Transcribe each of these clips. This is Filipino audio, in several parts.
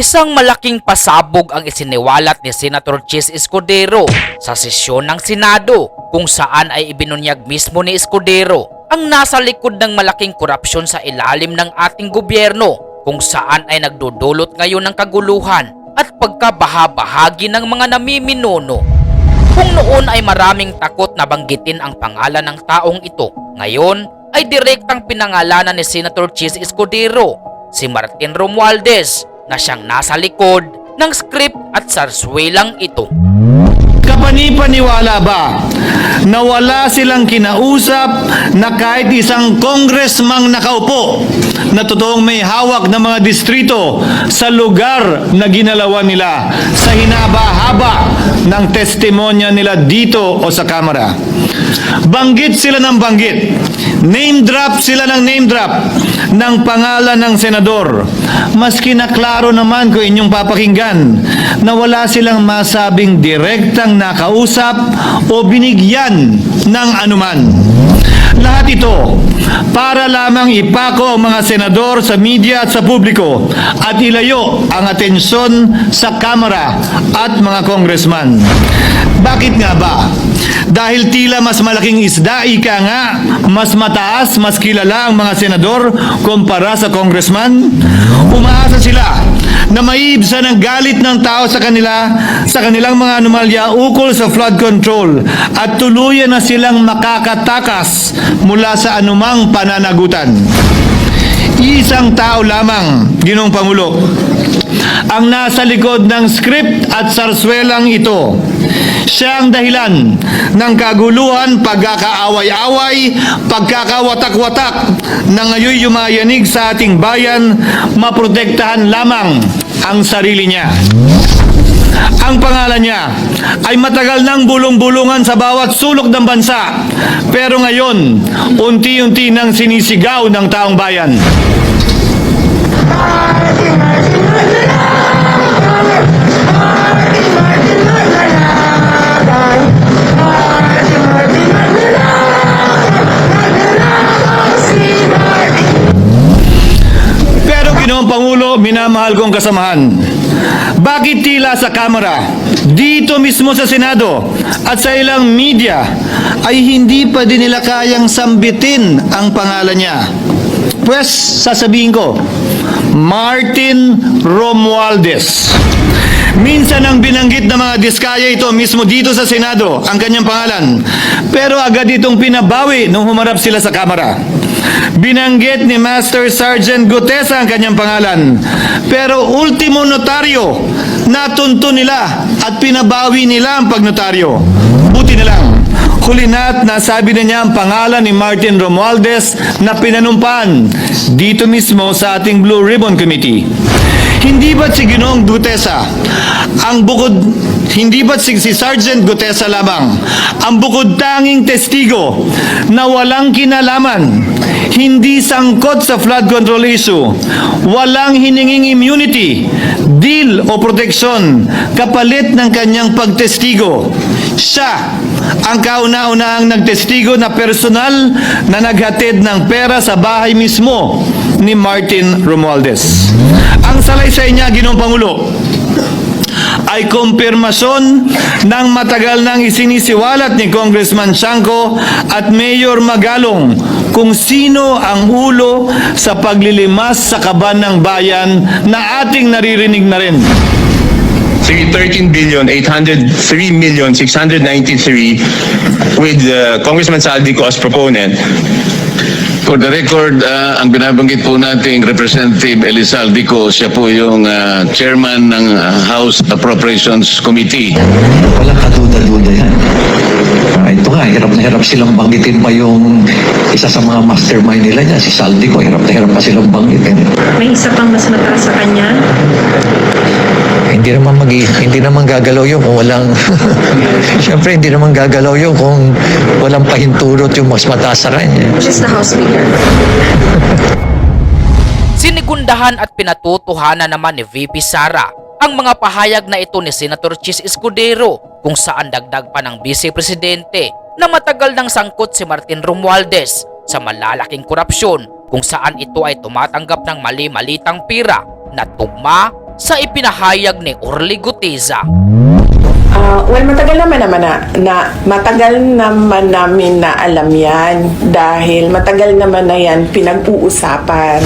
Isang malaking pasabog ang isiniwalat ni Senator Chis Escudero sa sesyon ng Senado kung saan ay ibinunyag mismo ni Escudero ang nasa likod ng malaking korupsyon sa ilalim ng ating gobyerno kung saan ay nagdudulot ngayon ng kaguluhan at pagkabahabahagi ng mga namiminuno. Kung noon ay maraming takot na banggitin ang pangalan ng taong ito, ngayon ay direktang pinangalanan ni Senator Chis Escudero, si Martin Romualdez, na siyang nasa likod ng script at sarswelang ito. Kapanipaniwala ba na wala silang kinausap na kahit isang congressman nakaupo na totoong may hawak ng mga distrito sa lugar na ginalawan nila sa hinaba-haba ng testimonya nila dito o sa kamera. Banggit sila ng banggit. Name drop sila ng name drop ng pangalan ng senador. Maski na klaro naman ko inyong papakinggan na wala silang masabing direktang nakausap o binigyan ng anuman. Lahat ito para lamang ipako ang mga senador sa media at sa publiko at ilayo ang atensyon sa kamera at mga congressman. Bakit nga ba? Dahil tila mas malaking isda, ika nga, mas mataas, mas kilala ang mga senador kumpara sa congressman? Umaasa sila na maiibsan ang galit ng tao sa kanila sa kanilang mga anomalya ukol sa flood control at tuluyan na silang makakatakas mula sa anumang pananagutan. Isang tao lamang, Ginong Pangulo, ang nasa likod ng script at sarswelang ito. Siya ang dahilan ng kaguluhan, pagkakaaway-away, pagkakawatak-watak na ngayon yumayanig sa ating bayan, maprotektahan lamang ang sarili niya. Ang pangalan niya ay matagal nang bulong-bulungan sa bawat sulok ng bansa. Pero ngayon, unti-unti nang sinisigaw ng taong bayan. Pangulo, minamahal kong kasamahan. Bakit tila sa Kamara, dito mismo sa Senado at sa ilang media ay hindi pa din nila kayang sambitin ang pangalan niya? Pues, sasabihin ko, Martin Romualdez. Minsan ang binanggit ng mga diskaya ito mismo dito sa Senado, ang kanyang pangalan. Pero agad itong pinabawi nung humarap sila sa Kamara. Binanggit ni Master Sergeant Gutesa ang kanyang pangalan. Pero ultimo notaryo, natunto nila at pinabawi nila ang pagnotaryo. Buti na lang. Huli na at nasabi na niya ang pangalan ni Martin Romualdez na pinanumpan dito mismo sa ating Blue Ribbon Committee. Hindi ba't si Ginoong Gutesa ang bukod hindi ba't si, si Sergeant Gutesa lamang ang bukod tanging testigo na walang kinalaman, hindi sangkot sa flood control issue, walang hininging immunity, deal o proteksyon kapalit ng kanyang pagtestigo. Siya ang kauna-unahang nagtestigo na personal na naghatid ng pera sa bahay mismo ni Martin Romualdez. Ang salaysay niya, Ginoong Pangulo, ay kumpirmasyon ng matagal nang isinisiwalat ni Congressman Chanco at Mayor Magalong kung sino ang ulo sa paglilimas sa kaban ng bayan na ating naririnig na rin. Sige, 13 billion 803 million 693 with uh, Congressman Saldico as proponent. For the record, ah, ang binabanggit po nating Representative Elizaldico, siya po yung ah, chairman ng ah, House Appropriations Committee. Walang kaduda-duda yan. Ah, ito nga, hirap na hirap silang banggitin pa yung isa sa mga mastermind nila niya, si Saldi ko, hirap na hirap pa silang banggitin. May isa pang mas mataas sa kanya. Hindi naman mag hindi naman gagalaw yun kung walang Siyempre hindi naman gagalaw yun kung walang pahintulot yung mas mataas sa kanya. Which is the House Speaker. Sinigundahan at pinatutuhanan naman ni VP Sara ang mga pahayag na ito ni Senator Chis Escudero kung saan dagdag pa ng Vice Presidente na matagal nang sangkot si Martin Romualdez sa malalaking korupsyon kung saan ito ay tumatanggap ng mali-malitang pira na tugma sa ipinahayag ni Orly Guteza. Ah, well, matagal naman naman na, na matagal naman namin na alam yan dahil matagal naman na yan pinag-uusapan.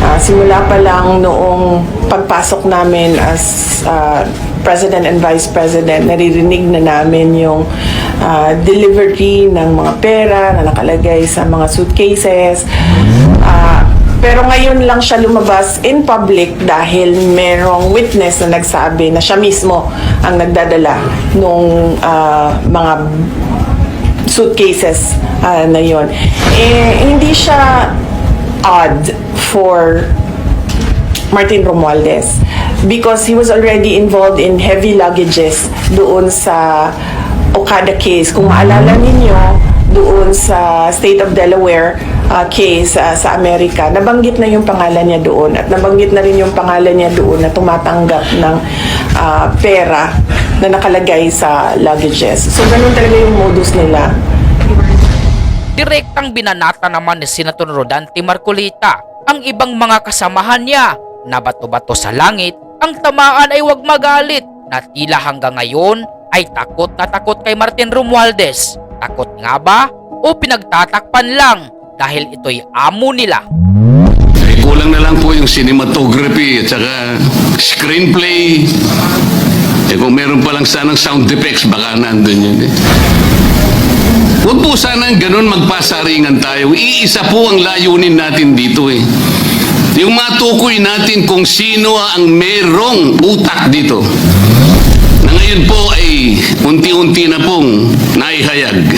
Ah, simula pa lang noong pagpasok namin as ah, President and Vice President, naririnig na namin yung ah, delivery ng mga pera na nakalagay sa mga suitcases. Ah, pero ngayon lang siya lumabas in public dahil merong witness na nagsabi na siya mismo ang nagdadala nung ah, mga suitcases ah, na yon. Eh, hindi siya odd for Martin Romualdez because he was already involved in heavy luggages doon sa Okada case. Kung maalala ninyo, doon sa State of Delaware uh, case uh, sa Amerika, nabanggit na yung pangalan niya doon at nabanggit na rin yung pangalan niya doon na tumatanggap ng uh, pera na nakalagay sa luggages. So, ganun talaga yung modus nila. Direktang binanata naman ni Senator Rodante Marcolita ang ibang mga kasamahan niya na bato-bato sa langit ang tamaan ay wag magalit na tila hanggang ngayon ay takot na takot kay Martin Romualdez. Takot nga ba o pinagtatakpan lang dahil ito'y amo nila? Eh, kulang na lang po yung cinematography at saka screenplay. Eh kung meron pa lang sanang sound effects, baka nandun yun eh. Huwag po sanang ganun magpasaringan tayo. Iisa po ang layunin natin dito eh. Yung matukoy natin kung sino ang merong utak dito. Na ngayon po ay unti-unti na pong naihayag.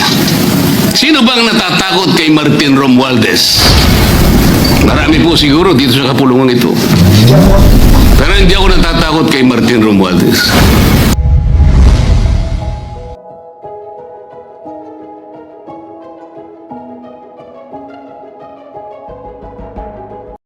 Sino bang natatakot kay Martin Romualdez? Marami po siguro dito sa kapulungan ito. Pero hindi ako natatakot kay Martin Romualdez.